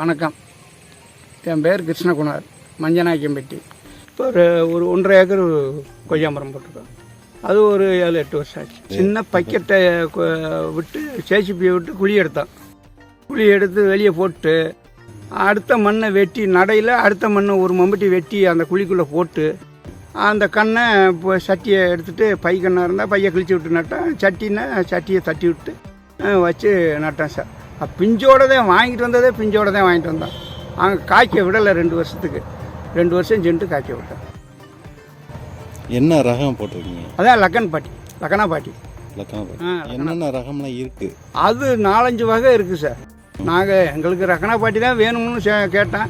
வணக்கம். என் பேர் கிருஷ்ணகுமார் மஞ்சநாயக்கம்பட்டி. இப்போ ஒரு ஒரு ஒன்றரை ஏக்கர் கொய்யா மரம் போட்டிருக்கோம். அது ஒரு ஏழு எட்டு வருஷம் ஆச்சு. சின்ன பக்கெட்டை விட்டு சேசிப்பியை விட்டு குழி எடுத்தோம். குழி எடுத்து வெளியே போட்டு அடுத்த மண்ணை வெட்டி நடையில் அடுத்த மண்ணை ஒரு மம்பட்டி வெட்டி அந்த குழிக்குள்ளே போட்டு அந்த கண்ணை இப்போ சட்டியை எடுத்துகிட்டு பை கண்ணாக இருந்தால் பையை கிழிச்சு விட்டு நட்டேன் சட்டின்னா சட்டியை தட்டி விட்டு வச்சு நட்டேன் சார். பிஞ்சோட தான் வாங்கிட்டு வந்ததே பிஞ்சோட தான் வாங்கிட்டு வந்தோம் அங்கே காய்க்க விடலை ரெண்டு வருஷத்துக்கு. ரெண்டு வருஷம் சென்று காய்க்க விட்டேன். என்ன ரகம் போட்டிருக்கீங்க? அதான் லக்கன் பாட்டி லக்கனா பாட்டி. என்னென்ன ரகம்லாம் இருக்கு? அது நாலஞ்சு வகை இருக்குது சார். நாங்கள் எங்களுக்கு ரக்கனா பாட்டி தான் வேணும்னு கேட்டேன்.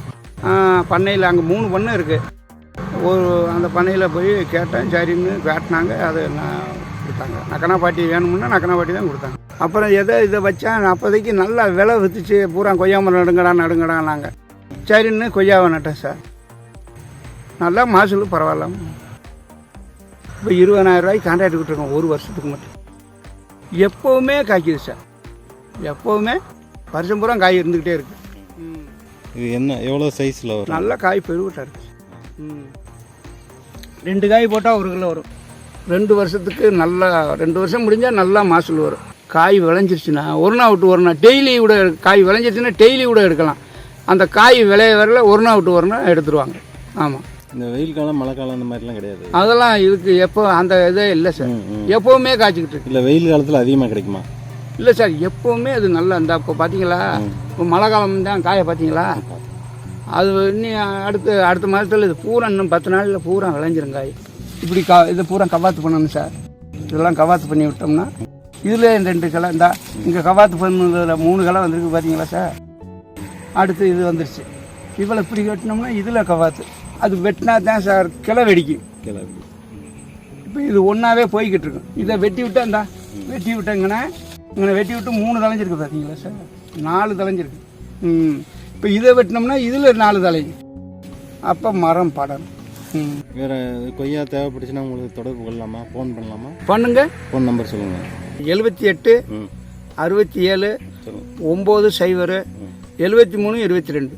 பண்ணையில் அங்கே மூணு பண்ணை இருக்குது ஒரு அந்த பண்ணையில் போய் கேட்டேன் சரின்னு காட்டினாங்க. அதை நான் கொடுத்தாங்க. நக்கனா பாட்டி வேணும்னா நக்கனா பாட்டி தான் கொடுத்தாங்க. அப்புறம் எதை இதை வச்சேன் அப்போதைக்கு நல்லா விலை வித்துச்சு. பூரா கொய்யா மரம் நடுங்கடா நடுங்கடா நாங்கள் சரின்னு கொய்யாவை நட்டேன் சார். நல்லா மகசூல் பரவாயில்ல. இப்போ இருபதாயிரம் ரூபாய்க்கு கான்ட்ராக்ட் விட்டுருக்கோம் ஒரு வருஷத்துக்கு மட்டும். எப்போவுமே காய்க்குது சார். எப்போவுமே வருஷம் பூரா காய் இருந்துக்கிட்டே இருக்கு. இது என்ன எவ்வளோ சைஸில் வரும்? நல்ல காய் பெருவிட்டா இருக்கு. ம். ரெண்டு காய் போட்டால் ஒரு கிலோ வரும். ரெண்டு வருஷத்துக்கு நல்லா ரெண்டு வருஷம் முடிஞ்சால் நல்லா மகசூல் வரும். காய் விளைஞ்சிருச்சுன்னா ஒரு நாள் விட்டு ஒரு நாள் டெய்லி எடு- காய் விளைஞ்சிருச்சுன்னா டெய்லி கூட எடுக்கலாம். அந்த காய் விளைய வரல ஒரு நாள் விட்டு ஒரு நாள் எடுத்துருவாங்க. ஆமாம் இந்த வெயில் காலம் மழை காலம் இந்த மாதிரிலாம் கிடையாது. அதெல்லாம் இதுக்கு எப்போ அந்த இதே இல்லை சார். எப்போவுமே காய்ச்சிக்கிட்டு இருக்கு. இல்லை வெயில் காலத்தில் அதிகமாக கிடைக்குமா? இல்லை சார். எப்போவுமே அது நல்லா இந்த இப்போ பார்த்தீங்களா இப்போ மழை காலம் தான் காய பார்த்தீங்களா அது இன்னும் அடுத்த அடுத்த மாதத்தில் இது பூரா இன்னும் பத்து நாளில் பூரா விளைஞ்சிரும் காய். இப்படி கா இது பூரா கவாத்து பண்ணணும் சார். இதெல்லாம் கவாத்து பண்ணி விட்டோம்னா இதில் ரெண்டு கிளை இந்தா இங்கே கவாத்து பண்ணதில் மூணு கிளை வந்திருக்கு பார்த்தீங்களா சார்? அடுத்து இது வந்துருச்சு. இவ்வளோ இப்படி வெட்டினோம்னா இதில் கவாத்து. அது வெட்டினா தான் சார் கிளை வெடிக்கும். கிளம்பி இப்போ இது ஒன்றாவே போய்கிட்டு இருக்கும். இதை வெட்டி விட்டா இந்தா வெட்டி விட்டேங்கன்னா இங்கே வெட்டி விட்டு மூணு தலைஞ்சிருக்கு பார்த்தீங்களா சார்? நாலு தலைஞ்சிருக்கு ம். இப்போ இதை வெட்டினோம்னா இதில் நாலு தலைஞ்சு அப்போ மரம் படணும் ம். வேறு கொய்யா தேவைப்பட்டுச்சுன்னா உங்களுக்கு தொடர்பு கொள்ளலாமா? ஃபோன் பண்ணலாமா? பண்ணுங்க. ஃபோன் நம்பர் சொல்லுங்கள் எழுபத்தி எட்டு அறுபத்தி ஏழு ஒம்பது சைபரு எழுபத்தி மூணு இருபத்தி ரெண்டு.